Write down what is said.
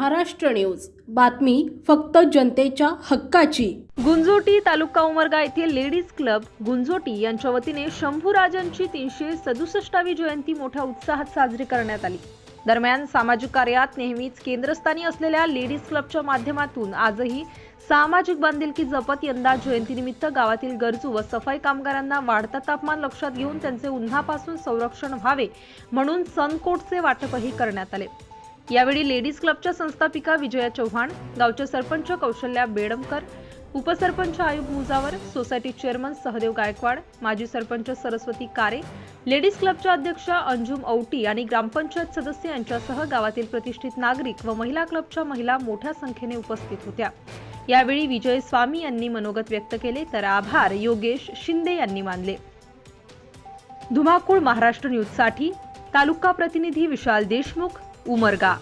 Maharashtra news. बातमी फक्त जनतेच्या हक्काची. गुंजोटी तालुका उमरगा येथील लेडीज क्लब गुंजोटी यांच्या वतीने शंभूराजांची तीनशे सदुसष्टावी जयंती मोठ्या उत्साहात साजरी करण्यात आली. दरम्यान सामाजिक कार्यात नेहमीच केंद्रस्थानी असलेल्या लेडीज क्लबच्या माध्यमातून आजही सामाजिक बांधिलकी जपत यंदा जयंतीनिमित्त गावातील गरजू व सफाई कामगारांना वाढता तापमान लक्षात घेऊन त्यांचे उन्हापासून संरक्षण व्हावे म्हणून सनकोटचे वाटपही करण्यात आले. यावेळी लेडीज क्लबच्या संस्थापिका विजया चव्हाण गावचे सरपंच कौशल्या बेडमकर उपसरपंच आयुब मुजावर सोसायटी चेअरमन सहदेव गायकवाड माजी सरपंच सरस्वती कारे लेडीज क्लबच्या अध्यक्षा अंजुम औटी आणि ग्रामपंचायत सदस्य यांच्यासह गावातील प्रतिष्ठित नागरिक व महिला क्लबच्या महिला मोठ्या संख्येने उपस्थित होत्या. यावेळी विजय स्वामी यांनी मनोगत व्यक्त केले तर आभार योगेश शिंदे यांनी मानले. धुमाकूळ महाराष्ट्र न्यूजसाठी तालुका प्रतिनिधी विशाल देशमुख उमरगा.